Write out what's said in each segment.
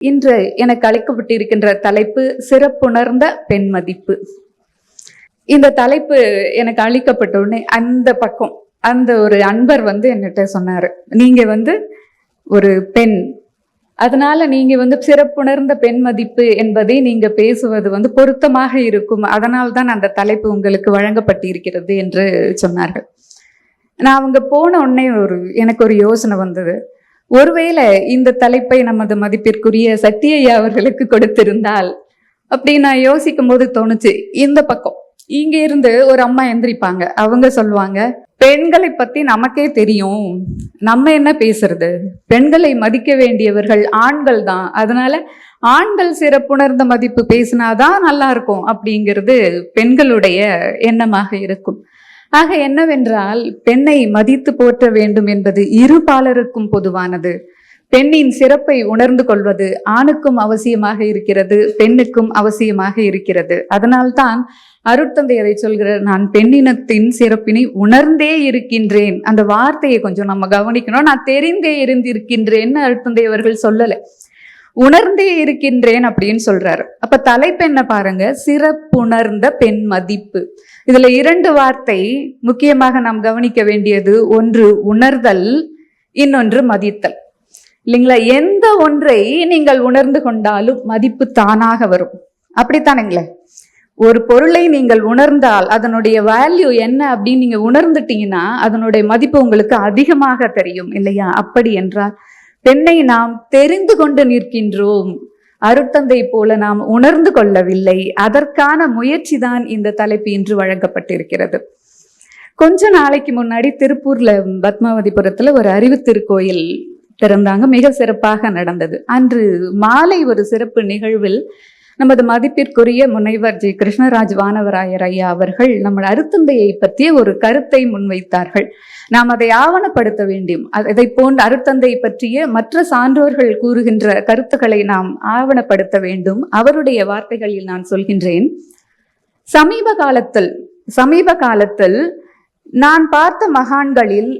இன்று எனக்கு அளிக்கப்பட்டிருக்கின்ற தலைப்பு சிறப்புணர்ந்த பெண் மதிப்பு இந்த தலைப்பு எனக்கு அளிக்கப்பட்ட உடனே அந்த பக்கம் அந்த ஒரு அன்பர் வந்து என்கிட்ட சொன்னார். நீங்கள் வந்து ஒரு பெண். அதனால நீங்க வந்து சிறப்புணர்ந்த பெண் மதிப்பு என்பதை நீங்க பேசுவது வந்து பொருத்தமாக இருக்கும். அதனால் தான் அந்த தலைப்பு உங்களுக்கு வழங்கப்பட்டிருக்கிறது என்று சொன்னார்கள். நான் அவங்க போன உடனே ஒரு எனக்கு ஒரு யோசனை வந்தது. ஒருவேளை இந்த தலைப்பை நமது மதிப்பிற்குரிய சத்யய்யா அவர்களுக்கு கொடுத்திருந்தால் அப்படி நான் யோசிக்கும் போது தோணுச்சு இந்த பக்கம். இங்க இருந்து ஒரு அம்மா எந்திரிப்பாங்க. அவங்க சொல்லுவாங்க பெண்களை பத்தி நமக்கே தெரியும். நம்ம என்ன பேசுறது? பெண்களை மதிக்க வேண்டியவர்கள் ஆண்கள் தான். அதனால ஆண்கள் சிறப்புணர்ந்த மதிப்பு பேசினாதான் நல்லா இருக்கும். அப்படிங்கிறது பெண்களுடைய எண்ணமாக இருக்கும். ஆக என்னவென்றால் பெண்ணை மதித்து போற்ற வேண்டும் என்பது இரு பாலருக்கும் பொதுவானது. பெண்ணின் சிறப்பை உணர்ந்து கொள்வது ஆணுக்கும் அவசியமாக இருக்கிறது பெண்ணுக்கும் அவசியமாக இருக்கிறது. அதனால்தான் அருட்தந்தை அதை சொல்கிறார் நான் பெண்ணினத்தின் சிறப்பினை உணர்ந்தே இருக்கின்றேன். அந்த வார்த்தையை கொஞ்சம் நம்ம கவனிக்கணும். நான் தெரிந்தே இருந்திருக்கின்றேன்னு அருட்தந்தை அவர்கள் சொல்லலை. உணர்ந்தே இருக்கின்றேன் அப்படின்னு சொல்றாரு. அப்ப தலைப்பு என்ன பாருங்க? சிறப்புணர்ந்த பெண் மதிப்பு இதுல இரண்டு வார்த்தை முக்கியமாக நாம் கவனிக்க வேண்டியது. ஒன்று உணர்தல் இன்னொன்று மதித்தல். இல்லைங்களா? எந்த ஒன்றை நீங்கள் உணர்ந்து கொண்டாலும் மதிப்பு தானாக வரும். அப்படித்தானுங்களே? ஒரு பொருளை நீங்கள் உணர்ந்தால் அதனுடைய வேல்யூ என்ன அப்படின்னு நீங்க உணர்ந்துட்டீங்கன்னா அதனுடைய மதிப்பு உங்களுக்கு அதிகமாக தெரியும் இல்லையா? அப்படி என்றால் பெண்ணை நாம் தெரிந்து கொண்டு நிற்கின்றோம். அருட்தந்தை போல நாம் உணர்ந்து கொள்ளவில்லை. அதற்கான முயற்சி தான் இந்த தலைப்பு இன்று வழங்கப்பட்டிருக்கிறது. கொஞ்ச நாளைக்கு முன்னாடி திருப்பூர்ல பத்மாவதிபுரத்துல ஒரு அறிவு திருக்கோயில் திறந்தாங்க. மிக சிறப்பாக நடந்தது. அன்று மாலை ஒரு சிறப்பு நிகழ்வில் நமது மதிப்பிற்குரிய முனைவர் ஜி. கிருஷ்ணராஜ் வானவராயர் ஐயா அவர்கள் நம்ம அருத்தந்தையை பற்றிய ஒரு கருத்தை முன்வைத்தார்கள். நாம் அதை ஆவணப்படுத்த வேண்டும் அதை போன்ற அருத்தந்தை பற்றிய மற்ற சான்றோர்கள் கூறுகின்ற கருத்துக்களை நாம் ஆவணப்படுத்த வேண்டும். அவருடைய வார்த்தைகளில் நான் சொல்கின்றேன். சமீப காலத்தில் சமீப காலத்தில் நான் பார்த்த மகான்களில்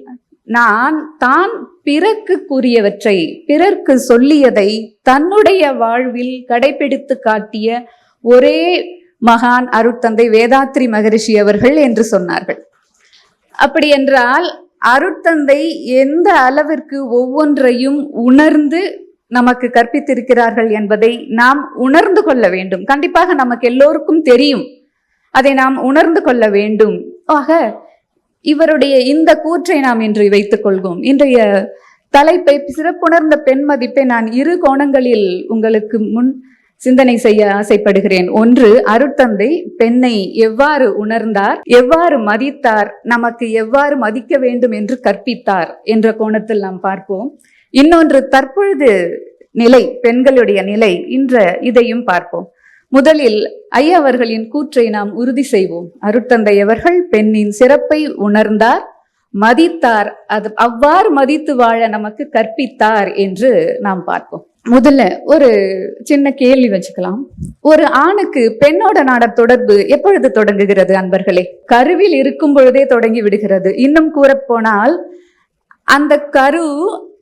நான் தான் பிறர்க்கு கூறியவற்றை பிறர்க்கு சொல்லியதை தன்னுடைய வாழ்வில் கடைபிடித்து காட்டிய ஒரே மகான் அருட்தந்தை வேதாத்ரி மகரிஷி அவர்கள் என்று சொன்னார்கள். அப்படி என்றால் அருட்தந்தை எந்த அளவிற்கு ஒவ்வொன்றையும் உணர்ந்து நமக்கு கற்பித்திருக்கிறார்கள் என்பதை நாம் உணர்ந்து கொள்ள வேண்டும். கண்டிப்பாக நமக்கு எல்லோருக்கும் தெரியும். அதை நாம் உணர்ந்து கொள்ள வேண்டும். ஆக இவருடைய இந்த கூற்றை நாம் இன்று வைத்துக் கொள்வோம். இன்றைய தலைப்பை சிறப்புணர்ந்த பெண் மதிப்பை நான் இரு கோணங்களில் உங்களுக்கு முன் சிந்தனை செய்ய ஆசைப்படுகிறேன். ஒன்று அருட்தந்தை பெண்ணை எவ்வாறு உணர்ந்தார் எவ்வாறு மதித்தார் நமக்கு எவ்வாறு மதிக்க வேண்டும் என்று கற்பித்தார் என்ற கோணத்தில் நாம் பார்ப்போம். இன்னொன்று தற்பொழுது நிலை பெண்களுடைய நிலை இன்ற இதையும் பார்ப்போம். முதலில் ஐயா அவர்களின் கூற்றை நாம் உறுதி செய்வோம். அருட்தந்தை அவர்கள் பெண்ணின் சிறப்பை உணர்ந்தார் மதித்தார் அது அவ்வாறு மதித்து வாழ நமக்கு கற்பித்தார் என்று நாம் பார்ப்போம். முதல்ல ஒரு சின்ன கேள்வி வச்சுக்கலாம். ஒரு ஆணுக்கு பெண்ணோட நாட தொடர்பு எப்பொழுது தொடங்குகிறது அன்பர்களே? கருவில் இருக்கும் பொழுதே தொடங்கி விடுகிறது. இன்னும் கூற போனால் அந்த கரு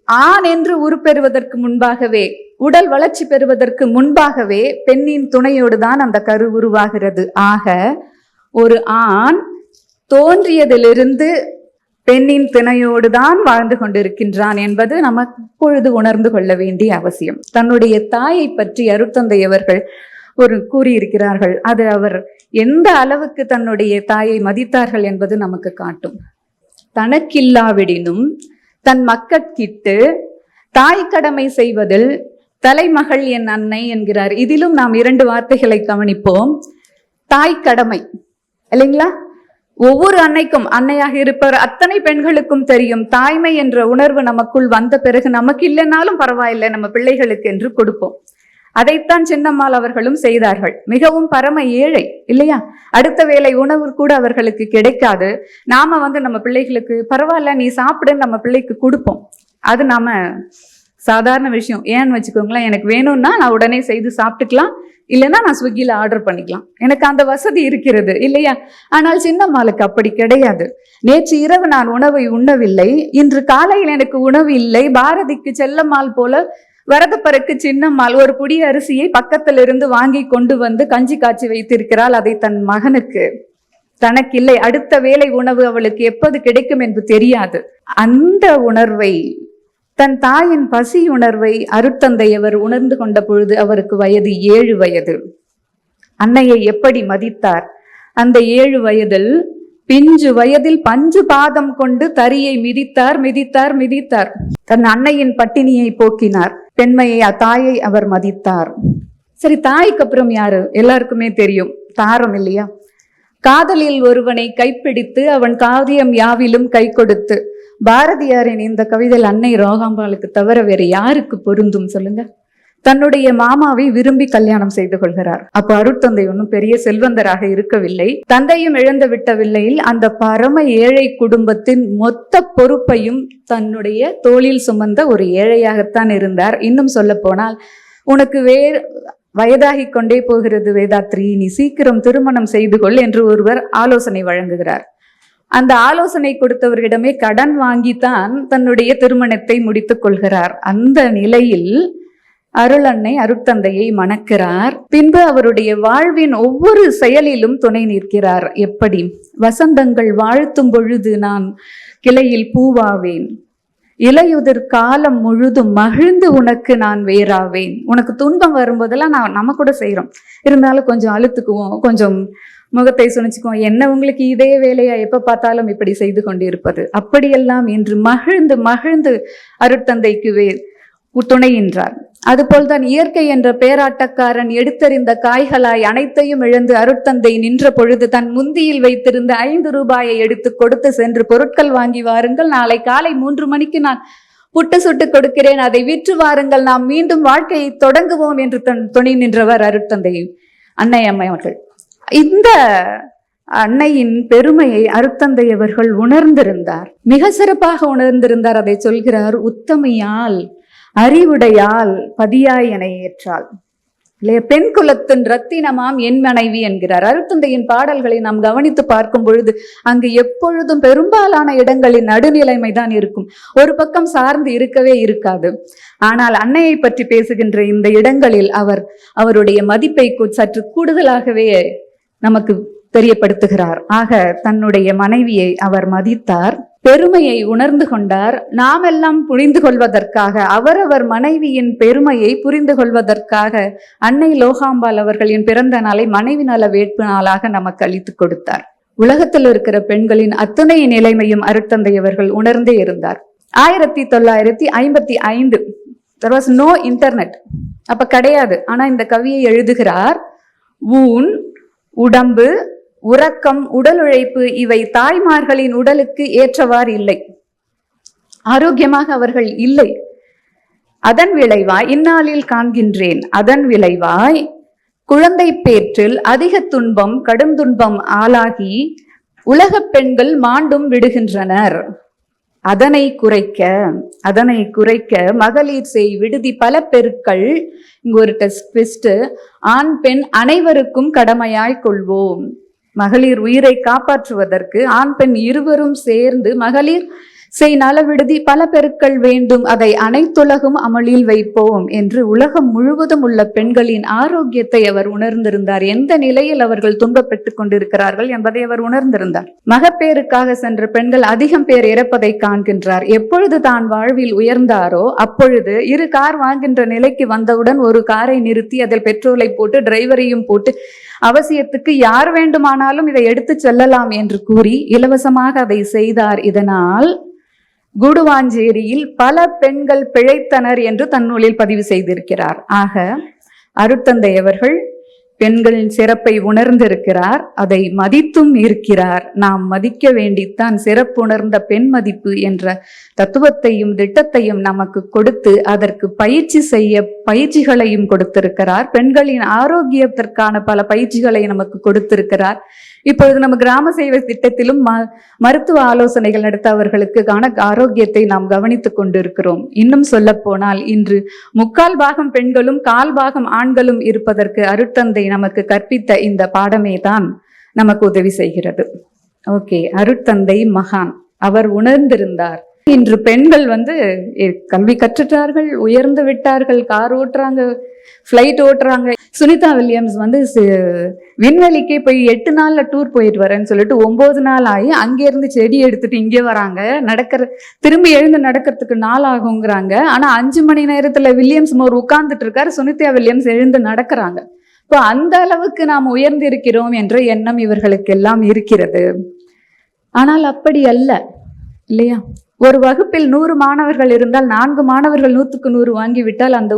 ஆண் என்று உருப்பெறுவதற்கு முன்பாகவே உடல் வளர்ச்சி பெறுவதற்கு முன்பாகவே பெண்ணின் துணையோடு தான் அந்த கரு உருவாகிறது. ஆக ஒரு ஆண் தோன்றியதிலிருந்து பெண்ணின் திணையோடு தான் வாழ்ந்து கொண்டிருக்கின்றான் என்பது நம்ம இப்பொழுது உணர்ந்து கொள்ள வேண்டிய அவசியம். தன்னுடைய தாயை பற்றி அருத்தந்தை அவர்கள் ஒரு கூறியிருக்கிறார்கள். அது அவர் எந்த அளவுக்கு தன்னுடைய தாயை மதித்தார்கள் என்பது நமக்கு காட்டும். தனக்கில்லாவிடினும் தன் மக்கட்கிட்டு தாய் கடமை செய்வதில் தலைமகள் என் அன்னை என்கிறார். இதிலும் நாம் இரண்டு வார்த்தைகளை கவனிப்போம். தாய் கடமை இல்லைங்களா? ஒவ்வொரு அன்னைக்கும் அன்னையாக இருப்பவர் அத்தனை பெண்களுக்கும் தெரியும். தாய்மை என்ற உணர்வு நமக்குள் வந்த பிறகு நமக்கு இல்லைனாலும் பரவாயில்லை நம்ம பிள்ளைகளுக்கு என்று கொடுப்போம். அதைத்தான் சின்னம்மாள் அவர்களும் செய்தார்கள். மிகவும் பரம ஏழை இல்லையா? அடுத்த வேலை உணவு கூட அவர்களுக்கு கிடைக்காது. நாம வந்து நம்ம பிள்ளைகளுக்கு பரவாயில்ல நீ சாப்பிடுன்னு நம்ம பிள்ளைக்கு கொடுப்போம். அது நாம சாதாரண விஷயம். ஏன்னு வச்சுக்கோங்களேன் எனக்கு வேணும்னா நான் உடனே செய்து சாப்பிட்டுக்கலாம். இல்லைன்னா நான் ஸ்விக்கியில் ஆர்டர் பண்ணிக்கலாம். எனக்கு அந்த வசதி இருக்கிறது இல்லையா? ஆனால் சின்னம்மாளுக்கு அப்படி கிடையாது. நேற்று இரவு நான் உணவை உண்ணவில்லை. இன்று காலையில் எனக்கு உணவு இல்லை. பாரதிக்கு செல்லம்மாள் போல வரதப்பருக்கு சின்னம்மாள் ஒரு புடி அரிசியை பக்கத்திலிருந்து வாங்கி கொண்டு வந்து கஞ்சி காய்ச்சி வைத்திருக்கிறாள் அதை தன் மகனுக்கு. தனக்கில்லை அடுத்த வேலை உணவு அவளுக்கு எப்போது கிடைக்கும் என்று தெரியாது. அந்த உணர்வை தன் தாயின் பசி உணர்வை அருட்தந்தையவர் உணர்ந்து கொண்ட பொழுது அவருக்கு வயது ஏழு வயது. அன்னையை எப்படி மதித்தார்? அந்த ஏழு வயதில் பிஞ்சு வயதில் பஞ்சு பாதம் கொண்டு தரியை மிதித்தார் மிதித்தார் மிதித்தார். தன் அன்னையின் பட்டினியை போக்கினார். பெண்மையை தாயை அவர் மதித்தார். சரி தாய்க்கு அப்புறம் யாரு? எல்லாருக்குமே தெரியும். தாரம் இல்லையா? காதலில் ஒருவனை கைப்பிடித்து அவன் காவியம் யாவிலும் கை கொடுத்து பாரதியாரின் இந்த கவிதையில் அன்னை ரோகாம்பாளுக்கு தவிர வேற யாருக்கு பொருந்தும் சொல்லுங்க? தன்னுடைய மாமாவை விரும்பி கல்யாணம் செய்து கொள்கிறார். அப்ப அருட்தந்தை ஒன்றும் பெரிய செல்வந்தராக இருக்கவில்லை. தந்தையும் இழந்து விட்டவில்லையில் அந்த பரம ஏழை குடும்பத்தின் மொத்த பொறுப்பையும் தன்னுடைய தோளில் சுமந்த ஒரு ஏழையாகத்தான் இருந்தார். இன்னும் சொல்ல போனால் உனக்கு வேறு வயதாகி கொண்டே போகிறது வேதாத்ரி நீ சீக்கிரம் திருமணம் செய்து கொள் என்று ஒருவர் ஆலோசனை வழங்குகிறார். அந்த ஆலோசனை கொடுத்தவர்களிடமே கடன் வாங்கித்தான் தன்னுடைய திருமணத்தை முடித்துக் கொள்கிறார். அந்த நிலையில் அருள் அன்னை அருட்தந்தையை மணக்கிறார். பின்பு அவருடைய வாழ்வின் ஒவ்வொரு செயலிலும் துணை நிற்கிறார். எப்படி? வசந்தங்கள் வாழ்த்தும் பொழுது நான் கிளையில் பூவாவேன். இலையுதிர் காலம் முழுதும் மகிழ்ந்து உனக்கு நான் வேறாவேன். உனக்கு துன்பம் வரும்போதெல்லாம் நான் நம்ம கூட செய்கிறோம் இருந்தாலும் கொஞ்சம் அழுத்துக்குவோம். கொஞ்சம் முகத்தை சுணிச்சுக்குவோம். என்ன உங்களுக்கு இதே வேலையா? எப்போ பார்த்தாலும் இப்படி செய்து கொண்டிருப்பது. அப்படியெல்லாம் என்று மகிழ்ந்து மகிழ்ந்து அருட்தந்தைக்கு வே துணையின்றார் அதுபோல்தான் இயற்கை என்ற பேராட்டக்காரன் எடுத்தறிந்த காய்களாய் அனைத்தையும் இழந்து அருட்தந்தை நின்ற பொழுது தன் முந்தியில் வைத்திருந்த ஐந்து ரூபாயை எடுத்து கொடுத்து சென்று பொருட்கள் வாங்கி வாருங்கள். நாளை காலை மூன்று மணிக்கு நான் புட்டு சுட்டு கொடுக்கிறேன். அதை விற்று வாருங்கள். நாம் மீண்டும் வாழ்க்கையை தொடங்குவோம் என்று தன் துணை நின்றவர் அருட்தந்தை அன்னை அம்மை அவர்கள். இந்த அன்னையின் பெருமையை அருத்தந்தை அவர்கள் உணர்ந்திருந்தார். மிக சிறப்பாக உணர்ந்திருந்தார். அதை சொல்கிறார் உத்தமையால் அறிவுடையால் பதியாய் என ஏற்றாள். இல்லையா? பெண் குலத்தின் ரத்தினமாம் என் மனைவி என்கிறார். அருத்தந்தையின் பாடல்களை நாம் கவனித்து பார்க்கும் பொழுது அங்கு எப்பொழுதும் பெரும்பாலான இடங்களின் நடுநிலைமை தான் இருக்கும். ஒரு பக்கம் சார்ந்து இருக்கவே இருக்காது. ஆனால் அன்னையை பற்றி பேசுகின்ற இந்த இடங்களில் அவர் அவருடைய மதிப்பை சற்று கூடுதலாகவே நமக்கு தெரியப்படுத்துகிறார். ஆக தன்னுடைய மனைவியை அவர் மதித்தார். பெருமையை உணர்ந்து கொண்டார். நாமெல்லாம் புரிந்து கொள்வதற்காக அவரவர் மனைவியின் பெருமையை புரிந்து கொள்வதற்காக அன்னை லோகாம்பால் அவர்களின் பிறந்த நாளை மனைவி நல வேட்பு நாளாக நமக்கு அளித்து கொடுத்தார். உலகத்தில் இருக்கிற பெண்களின் அத்தனை நிலைமையும் அருட்தந்தை அவர்கள் உணர்ந்தே இருந்தார். ஆயிரத்தி தொள்ளாயிரத்தி ஐம்பத்தி ஐந்து தெர் வாஸ் நோ இன்டர்நெட் அப்ப கிடையாது. ஆனா இந்த கவியை எழுதுகிறார் ஊன் உடம்பு உறக்கம் உடல் உழைப்பு இவை தாய்மார்களின் உடலுக்கு ஏற்றவாறு இல்லை. ஆரோக்கியமாக அவர்கள் இல்லை. அதன் விளைவாய் இந்நாளில் காண்கின்றேன். அதன் விளைவாய் குழந்தை பேற்றில் அதிக துன்பம் கடும் துன்பம் ஆளாகி உலக பெண்கள் மாண்டும் விடுகின்றனர். அதனை குறைக்க அதனை குறைக்க மகளிர் செய் விடுதி பல பெருக்கள். இங்கு ஒரு டெஸ்ட் ஆண் பெண் அனைவருக்கும் கடமையாய் கொள்வோம். மகளிர் உயிரை காப்பாற்றுவதற்கு ஆண் பெண் இருவரும் சேர்ந்து மகளிர் செய் நல விடுதி பல பெருக்கள் வேண்டும். அதை அனைத்துலகும் அமளில் வைப்போம் என்று உலகம் முழுவதும் உள்ள பெண்களின் ஆரோக்கியத்தை அவர் உணர்ந்திருந்தார். எந்த நிலையில் அவர்கள் துன்பப்பட்டுக் கொண்டிருக்கிறார்கள் என்பதை அவர் உணர்ந்திருந்தார். மகப்பேருக்காக சென்ற பெண்கள் அதிகம் பேர் இறப்பதை காண்கின்றார். எப்பொழுது தான் வாழ்வில் உயர்ந்தாரோ அப்பொழுது இரு கார் வாங்கின்ற நிலைக்கு வந்தவுடன் ஒரு காரை நிறுத்தி அதில் பெட்ரோலை போட்டு டிரைவரையும் போட்டு அவசியத்துக்கு யார் வேண்டுமானாலும் இதை எடுத்து செல்லலாம் என்று கூறி இலவசமாக அதை செய்தார். இதனால் குடுவாஞ்சேரியில் பல பெண்கள் பிழைத்தனர் என்று தன்னூலில் பதிவு செய்திருக்கிறார். ஆக அருத்தந்தை அவர்கள் பெண்களின் சிறப்பை உணர்ந்திருக்கிறார் அதை மதித்தும் இருக்கிறார். நாம் மதிக்க வேண்டித்தான் சிறப்புணர்ந்த பெண் மதிப்பு என்ற தத்துவத்தையும் திட்டத்தையும் நமக்கு கொடுத்து அதற்கு பயிற்சி செய்ய பயிற்சிகளையும் கொடுத்திருக்கிறார். பெண்களின் ஆரோக்கியத்திற்கான பல பயிற்சிகளை நமக்கு கொடுத்திருக்கிறார். இப்பொழுது நம்ம கிராம சேவை திட்டத்திலும் மருத்துவ ஆலோசனைகள் நடத்தவர்களுக்கு ஆரோக்கியத்தை நாம் கவனித்துக் கொண்டிருக்கிறோம். இன்னும் சொல்ல போனால் இன்று முக்கால் பாகம் பெண்களும் கால் பாகம் ஆண்களும் இருப்பதற்கு அருட்தந்தை நமக்கு கற்பித்த இந்த பாடமே தான் நமக்கு உதவி செய்கிறது. ஓகே அருட்தந்தை மகான். அவர் உணர்ந்திருந்தார். இன்று பெண்கள் வந்து கல்வி கற்றுட்டார்கள் உயர்ந்து விட்டார்கள் கார் ஓட்டுறாங்க ஃப்ளைட் ஓட்டுறாங்க. சுனிதா வில்லியம்ஸ் வந்து விண்வெளிக்கே போய் எட்டு நாள்ல டூர் போயிட்டு வரேன்னு சொல்லிட்டு ஒன்பது நாள் ஆகி அங்கேருந்து செடி எடுத்துட்டு இங்கே வராங்க. நடக்கிற திரும்பி எழுந்து நடக்கிறதுக்கு நாள் ஆகுங்கிறாங்க. ஆனா அஞ்சு மணி நேரத்துல வில்லியம்ஸ் மோர் உட்கார்ந்துட்டு இருக்காரு. சுனிதா வில்லியம்ஸ் எழுந்து நடக்கிறாங்க. இப்போ அந்த அளவுக்கு நாம் உயர்ந்திருக்கிறோம் என்ற எண்ணம் இவர்களுக்கு எல்லாம் இருக்கிறது. ஆனால் அப்படி அல்ல. இல்லையா? ஒரு வகுப்பில் நூறு மாணவர்கள் இருந்தால் நான்கு மாணவர்கள் நூற்றுக்கு நூறு வாங்கிவிட்டால் அந்த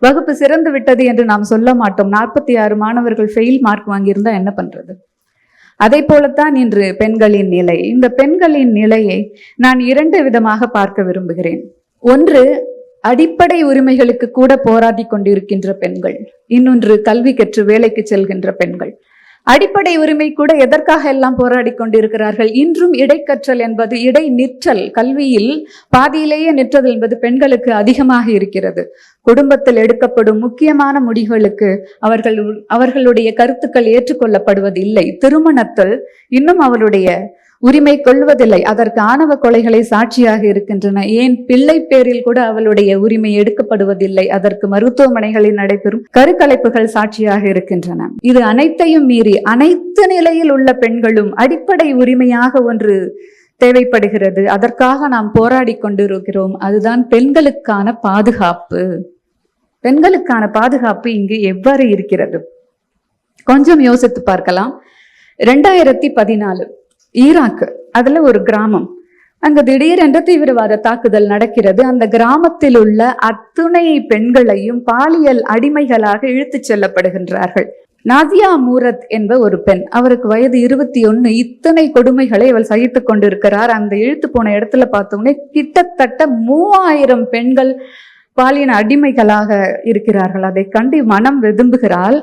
வகுப்பு சிறந்து விட்டது என்று நாம் சொல்ல மாட்டோம். நாற்பத்தி ஆறு மாணவர்கள் ஃபெயில் மார்க் வாங்கியிருந்தா என்ன பண்றது? அதை போலத்தான் இன்று பெண்களின் நிலை. இந்த பெண்களின் நிலையை நான் இரண்டு விதமாக பார்க்க விரும்புகிறேன். ஒன்று அடிப்படை உரிமைகளுக்கு கூட போராடி கொண்டிருக்கின்ற பெண்கள். இன்னொன்று கல்வி கற்று வேலைக்கு செல்கின்ற பெண்கள். அடிப்படை உரிமை கூட எதற்காக எல்லாம் போராடி கொண்டிருக்கிறார்கள்? இன்றும் இடைக்கற்றல் என்பது இடை நிற்றல். கல்வியில் பாதியிலேயே நிற்றல் என்பது பெண்களுக்கு அதிகமாக இருக்கிறது. குடும்பத்தில் எடுக்கப்படும் முக்கியமான முடிவுகளுக்கு அவர்கள் அவர்களுடைய கருத்துக்கள் ஏற்றுக்கொள்ளப்படுவதில்லை திருமணத்தில் இன்னும் அவருடைய உரிமை கொள்வதில்லை. அதற்கு ஆணவ கொலைகளை சாட்சியாக இருக்கின்றன. ஏன் பிள்ளை பேரில் கூட அவளுடைய உரிமை எடுக்கப்படுவதில்லை. அதற்கு மருத்துவமனைகளில் நடைபெறும் கருக்கலைப்புகள் சாட்சியாக இருக்கின்றன. இது அனைத்தையும் மீறி அனைத்து நிலையில் உள்ள பெண்களும் அடிப்படை உரிமையாக ஒன்று தேவைப்படுகிறது. அதற்காக நாம் போராடி கொண்டிருக்கிறோம். அதுதான் பெண்களுக்கான பாதுகாப்பு. பெண்களுக்கான பாதுகாப்பு இங்கு எவ்வாறு இருக்கிறது? கொஞ்சம் யோசித்து பார்க்கலாம். ரெண்டாயிரத்தி பதினாலு. ஈராக்கு. அதுல ஒரு கிராமம். அங்க திடீரென்று தீவிரவாத தாக்குதல் நடக்கிறது. அந்த கிராமத்தில் உள்ள அத்துணை பெண்களையும் பாலியல் அடிமைகளாக இழுத்துச் செல்லப்படுகின்றார்கள். நாதியா மூரத் என்ப ஒரு பெண் அவருக்கு வயது இருபத்தி ஒன்னு இத்தனை கொடுமைகளை அவள் சகித்துக் கொண்டிருக்கிறார். அந்த இழுத்து போன இடத்துல பார்த்தோம்னே கிட்டத்தட்ட மூவாயிரம் பெண்கள் பாலியல் அடிமைகளாக இருக்கிறார்கள். அதை கண்டு மனம் வெதும்புகிறாள்.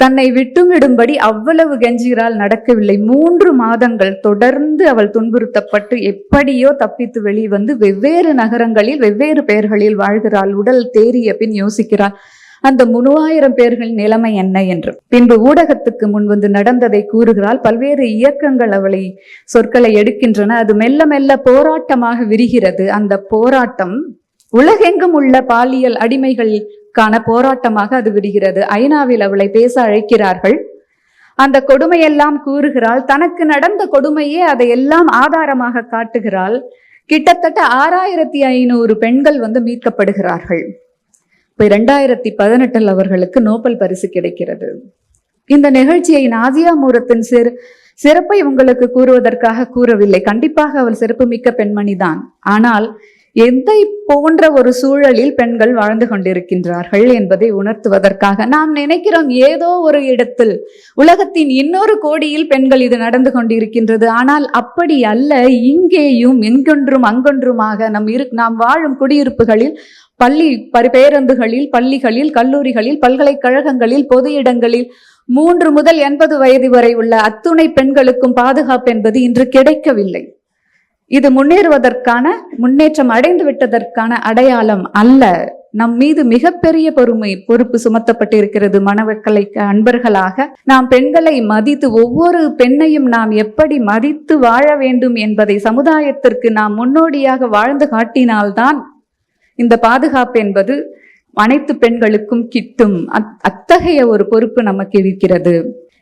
தன்னை விட்டுவிடும்படி அவ்வளவு கெஞ்சுகிறாள் நடக்கவில்லை. மூன்று மாதங்கள் தொடர்ந்து அவள் துன்புறுத்தப்பட்டு எப்படியோ தப்பித்து வெளிவந்து வெவ்வேறு நகரங்களில் வெவ்வேறு பெயர்களில் வாழ்கிறாள். உடல் தேறிய பின் யோசிக்கிறாள். அந்த மூவாயிரம் பேர்கள் நிலைமை என்ன என்று. பின்பு ஊடகத்துக்கு முன் வந்து நடந்ததை கூறுகிறாள். பல்வேறு இயக்கங்கள் அவளை சொற்களை எடுக்கின்றன. அது மெல்ல மெல்ல போராட்டமாக விரிகிறது. அந்த போராட்டம் உலகெங்கும் உள்ள பாலியல் காண போராட்டமாக அது விடுகிறது. ஐநாவில் அவளை பேச அழைக்கிறார்கள். அந்த கொடுமையெல்லாம் கூறுகிறாள். தனக்கு நடந்த கொடுமையே அதையெல்லாம் ஆதாரமாக காட்டுகிறாள். கிட்டத்தட்ட ஆறாயிரத்தி ஐநூறு பெண்கள் வந்து மீட்கப்படுகிறார்கள். இப்போ இரண்டாயிரத்தி பதினெட்டில் அவர்களுக்கு நோபல் பரிசு கிடைக்கிறது. இந்த நிகழ்ச்சியை நாசியா மூரத்தின் சிறு சிறப்பை உங்களுக்கு கூறுவதற்காக கூறவில்லை. கண்டிப்பாக அவள் சிறப்பு மிக்க பெண்மணிதான். ஆனால் எதை போன்ற ஒரு சூழலில் பெண்கள் வாழ்ந்து கொண்டிருக்கின்றார்கள் என்பதை உணர்த்துவதற்காக நாம் நினைக்கிறோம் ஏதோ ஒரு இடத்தில் உலகத்தின் இன்னொரு கோடியில் பெண்கள் இது நடந்து கொண்டிருக்கின்றது. ஆனால் அப்படி அல்ல இங்கேயும் எங்கொன்றும் அங்கொன்றுமாக நம் இரு நாம் வாழும் குடியிருப்புகளில் பள்ளி பரி- பேருந்துகளில் பள்ளிகளில் கல்லூரிகளில் பல்கலைக்கழகங்களில் பொது இடங்களில் மூன்று முதல் எண்பது வயது வரை உள்ள அத்துணை பெண்களுக்கும் பாதுகாப்பு என்பது இன்று கிடைக்கவில்லை. இது முன்னேறுவதற்கான முன்னேற்றம் அடைந்து விட்டதற்கான அடையாளம் அல்ல. நம் மீது மிகப்பெரிய பொறுமை பொறுப்பு சுமத்தப்பட்டிருக்கிறது மணவர்களை அன்பர்களாக. நாம் பெண்களை மதித்து ஒவ்வொரு பெண்ணையும் நாம் எப்படி மதித்து வாழ வேண்டும் என்பதை சமுதாயத்திற்கு நாம் முன்னோடியாக வாழ்ந்து காட்டினால்தான் இந்த பாதுகாப்பு என்பது அனைத்து பெண்களுக்கும் கிட்டும். அத்தகைய ஒரு பொறுப்பு நமக்கு இருக்கிறது.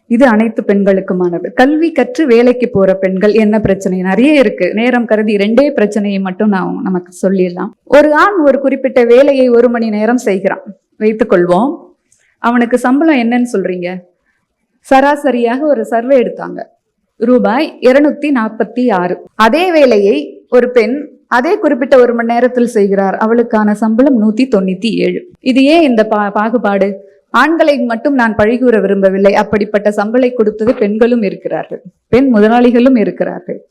இது அனைத்து பெண்களுக்குமானது. கல்வி கற்று வேலைக்கு போற பெண்கள் என்ன பிரச்சனை? நிறைய இருக்கு. நேரம் கருதி ரெண்டே பிரச்சனையை மட்டும் நான் நமக்கு சொல்லிடலாம். ஒரு ஆண் ஒரு குறிப்பிட்ட வேலையை ஒரு மணி நேரம் செய்கிறான். வைத்துக்கொள்வோம். அவனுக்கு சம்பளம் என்னன்னு சொல்றீங்க? சராசரியாக ஒரு சர்வே எடுத்தாங்க. ரூபாய் இருநூத்தி நாற்பத்தி ஆறு. அதே வேலையை ஒரு பெண் அதே குறிப்பிட்ட ஒரு மணி நேரத்தில் செய்கிறார். அவளுக்கான சம்பளம் நூத்தி தொண்ணூத்தி ஏழு. இது ஏன் இந்த பா பாகுபாடு? ஆண்களை மட்டும் நான் பழிகூற விரும்பவில்லை. அப்படிப்பட்ட சம்பளை கொடுத்தது பெண்களும் இருக்கிறார்கள். பெண் முதலாளிகளும் இருக்கிறார்கள்.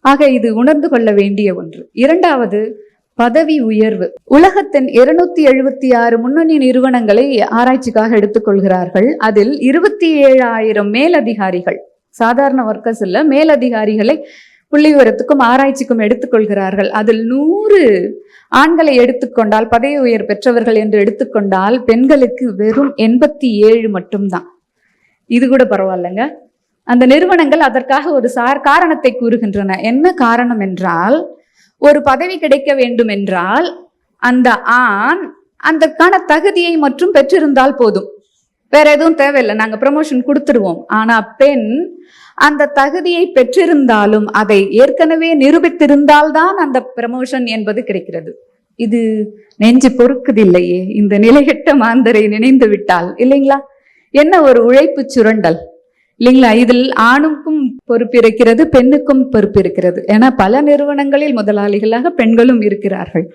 ஆக இது உணர்ந்து கொள்ள வேண்டிய ஒன்று. இரண்டாவது பதவி உயர்வு. உலகத்தின் இருநூத்தி எழுபத்தி ஆறு முன்னணி நிறுவனங்களை ஆராய்ச்சிக்காக எடுத்துக்கொள்கிறார்கள். அதில் இருபத்தி ஏழாயிரம் மேலதிகாரிகள். சாதாரண ஒர்க்கர்ஸ் இல்ல மேலதிகாரிகளை புள்ளிவரத்துக்கும் ஆராய்ச்சிக்கும் எடுத்துக்கொள்கிறார்கள். அதில் நூறு ஆண்களை எடுத்துக்கொண்டால் பதவி உயர் பெற்றவர்கள் என்று எடுத்துக்கொண்டால் பெண்களுக்கு வெறும் எண்பத்தி ஏழு மட்டும்தான். இது கூட பரவாயில்லைங்க. அந்த நிறுவனங்கள் அதற்காக ஒரு சார் காரணத்தை கூறுகின்றன. என்ன காரணம் என்றால் ஒரு பதவி கிடைக்க வேண்டும் என்றால் அந்த ஆண் அதற்கான தகுதியை மற்றும் பெற்றிருந்தால் போதும். வேற எதுவும் தேவையில்லை. நாங்க ப்ரமோஷன் கொடுத்துருவோம் ஆனால் பெண் அந்த தகுதியை பெற்றிருந்தாலும் அதை ஏற்கனவே நிரூபித்திருந்தால்தான் அந்த ப்ரமோஷன் என்பது கிடைக்கிறது. இது நெஞ்சு பொறுக்குதில்லையே. இந்த நிலைகட்ட மாந்தரை நினைந்து விட்டால் இல்லைங்களா? என்ன ஒரு உழைப்பு சுரண்டல்? இல்லைங்களா? இதில் ஆணுக்கும் பொறுப்பு இருக்கிறது பெண்ணுக்கும் பொறுப்பு இருக்கிறது. ஏன்னா பல நிறுவனங்களில் முதலாளிகளாக பெண்களும் இருக்கிறார்கள்.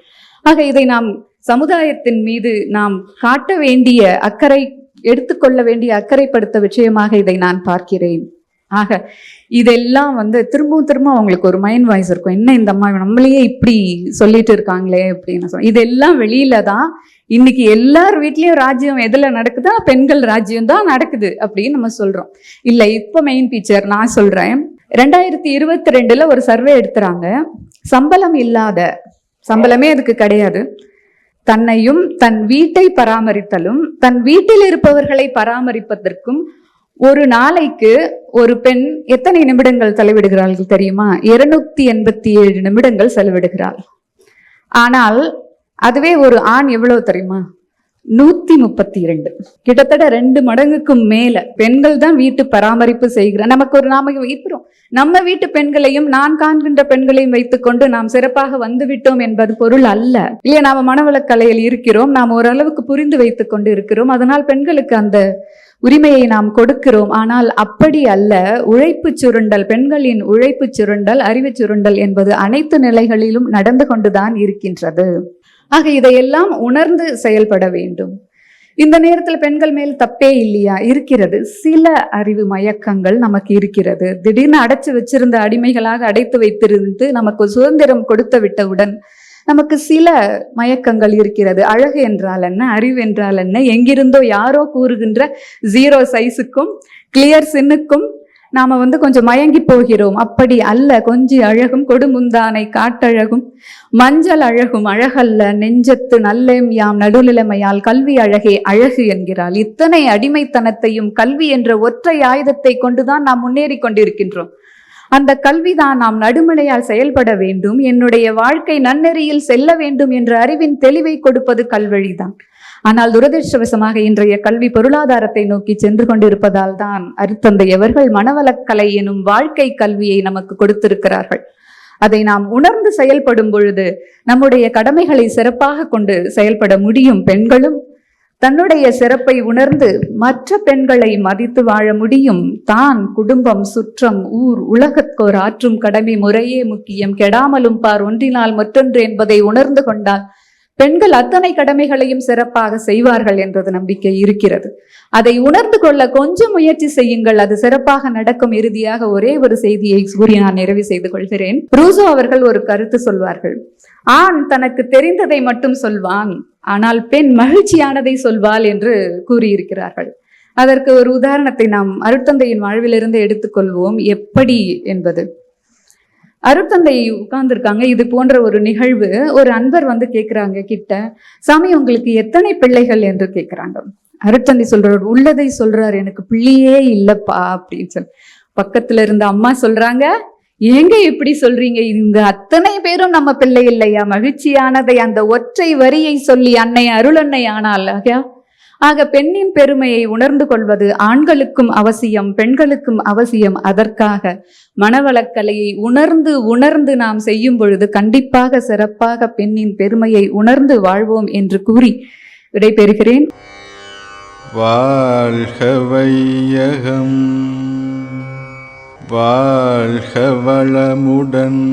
ஆக இதை நாம் சமுதாயத்தின் மீது நாம் காட்ட வேண்டிய அக்கறை எடுத்துக்கொள்ள வேண்டிய அக்கறைப்படுத்த விஷயமாக இதை நான் பார்க்கிறேன். ஆக இதெல்லாம் வந்து திரும்பவும் திரும்ப அவங்களுக்கு ஒரு மைண்ட் வாய்ஸ் இருக்கும். என்ன இந்த அம்மா நம்மளையே இப்படி சொல்லிட்டு இருக்காங்களே அப்படின்னு சொல்ல இதெல்லாம் வெளியில தான் இன்னைக்கு எல்லார் வீட்லயும் ராஜ்யம் எதுல நடக்குதா பெண்கள் ராஜ்யம் தான் நடக்குது அப்படின்னு நம்ம சொல்றோம். இல்ல இப்ப மெயின் பிக்சர் நான் சொல்றேன். ரெண்டாயிரத்தி இருபத்தி ரெண்டுல ஒரு சர்வே எடுத்துறாங்க. சம்பளம் இல்லாத சம்பளமே அதுக்கு கிடையாது. தன்னையும் தன் வீட்டை பராமரித்தலும் தன் வீட்டில் இருப்பவர்களை பராமரிப்பதற்கும் ஒரு நாளைக்கு ஒரு பெண் எத்தனை நிமிடங்கள் செலவிடுகிறார்கள் தெரியுமா? இருநூத்தி எண்பத்தி ஏழு நிமிடங்கள் செலவிடுகிறாள். ஆனால் அதுவே ஒரு ஆண் எவ்வளவு தெரியுமா? நூத்தி முப்பத்தி இரண்டு. கிட்டத்தட்ட ரெண்டு மடங்குக்கும் மேல பெண்கள் தான் வீட்டு பராமரிப்பு செய்கிற நமக்கு ஒரு நாம இருக்கிறோம். நம்ம வீட்டு பெண்களையும் நான் காண்கின்ற பெண்களையும் வைத்துக்கொண்டு நாம் சிறப்பாக வந்து விட்டோம் என்பது பொருள் அல்ல. இல்லையா நாம மனவளக்கலையில் இருக்கிறோம் நாம் ஓரளவுக்கு புரிந்து வைத்துக் கொண்டு இருக்கிறோம். அதனால் பெண்களுக்கு அந்த உரிமையை நாம் கொடுக்கிறோம். ஆனால் அப்படி அல்ல. உழைப்பு சுருண்டல் பெண்களின் உழைப்பு சுருண்டல் அறிவு சுருண்டல் என்பது அனைத்து நிலைகளிலும் நடந்து கொண்டுதான் இருக்கின்றது. ஆக இதையெல்லாம் உணர்ந்து செயல்பட வேண்டும். இந்த நேரத்தில் பெண்கள் மேல் தப்பே இல்லையா? இருக்கிறது. சில அறிவு மயக்கங்கள் நமக்கு இருக்கிறது. திடீர்னு அடைச்சு வச்சிருந்த அடிமைகளாக அடைத்து வைத்திருந்து நமக்கு சுதந்திரம் கொடுத்து விட்டவுடன் நமக்கு சில மயக்கங்கள் இருக்கிறது. அழகு என்றால் என்ன? அறிவு என்றால் என்ன? எங்கிருந்தோ யாரோ கூறுகின்ற ஜீரோ சைஸுக்கும் கிளியர் சின்னுக்கும் நாம வந்து கொஞ்சம் மயங்கி போகிறோம். அப்படி அல்ல. கொஞ்சி அழகும் கொடுமுந்தானை காட்டழகும். மஞ்சள் அழகும் அழகல்ல. நெஞ்சத்து நல்லேம் யாம் நடுநிலைமையால் கல்வி அழகே அழகு என்கிறாள். இத்தனை அடிமைத்தனத்தையும் கல்வி என்ற ஒற்றை ஆயுதத்தை கொண்டுதான் நாம் முன்னேறி கொண்டிருக்கின்றோம். அந்த கல்விதான் நாம் நடுமலையால் செயல்பட வேண்டும். என்னுடைய வாழ்க்கை நன்னெறியில் செல்ல வேண்டும் என்ற அறிவின் தெளிவை கொடுப்பது கல்வழிதான் ஆனால் துரதிருஷ்டவசமாக இன்றைய கல்வி பொருளாதாரத்தை நோக்கி சென்று கொண்டிருப்பதால் தான் அருத்தந்தையவர்கள் மனவளக்கலை எனும் வாழ்க்கை கல்வியை நமக்கு கொடுத்திருக்கிறார்கள். அதை நாம் உணர்ந்து செயல்படும் பொழுது நம்முடைய கடமைகளை சிறப்பாக கொண்டு செயல்பட முடியும் பெண்களும். தன்னுடைய சிறப்பை உணர்ந்து மற்ற பெண்களை மதித்து வாழ முடியும். தான் குடும்பம் சுற்றம் ஊர் உலகத்தோர் ஆற்றும் கடமை முறையே முக்கியம். கெடாமலும் பார் ஒன்றினால் மற்றொன்று என்பதை உணர்ந்து கொண்டால் பெண்கள் அத்தனை கடமைகளையும் சிறப்பாக செய்வார்கள் என்றது நம்பிக்கை இருக்கிறது. அதை உணர்ந்து கொள்ள கொஞ்சம் முயற்சி செய்யுங்கள். அது சிறப்பாக நடக்கும். இறுதியாக ஒரே ஒரு செய்தியை கூறி நான் நிறைவு செய்து கொள்கிறேன். ரூசோ அவர்கள் ஒரு கருத்து சொல்வார்கள். ஆண் தனக்கு தெரிந்ததை மட்டும் சொல்வான் ஆனால் பெண் மகிழ்ச்சியானதை சொல்வாள் என்று கூறியிருக்கிறார்கள். அதற்கு ஒரு உதாரணத்தை நாம் அருட்தந்தையின் வாழ்விலிருந்து எடுத்துக்கொள்வோம். எப்படி என்பது. அருட்தந்தை உட்கார்ந்துருக்காங்க. இது போன்ற ஒரு நிகழ்வு ஒரு அன்பர் வந்து கேட்குறாங்க கிட்ட. சாமி உங்களுக்கு எத்தனை பிள்ளைகள் என்று கேட்குறாங்க அருட்தந்தை சொல்றவர் உள்ளதை சொல்றாரு எனக்கு பிள்ளையே இல்லப்பா அப்படின்னு சொல்லி. பக்கத்துல இருந்த அம்மா சொல்றாங்க ஏங்க இப்படி சொல்றீங்க? இந்த அத்தனை பேரும் நம்ம பிள்ளை இல்லையா? மகிழ்ச்சியானதை அந்த ஒற்றை வரியை சொல்லி அன்னை அருளன்னை ஆனால் ஆகியா ஆக பெண்ணின் பெருமையை உணர்ந்து கொள்வது ஆண்களுக்கும் அவசியம் பெண்களுக்கும் அவசியம். அதற்காக மனவளக்கலையை உணர்ந்து உணர்ந்து நாம் செய்யும் பொழுது கண்டிப்பாக சிறப்பாக பெண்ணின் பெருமையை உணர்ந்து வாழ்வோம் என்று கூறி விடைபெறுகிறேன். வாழ்க வையகம் வாழ்க வளமுடன்.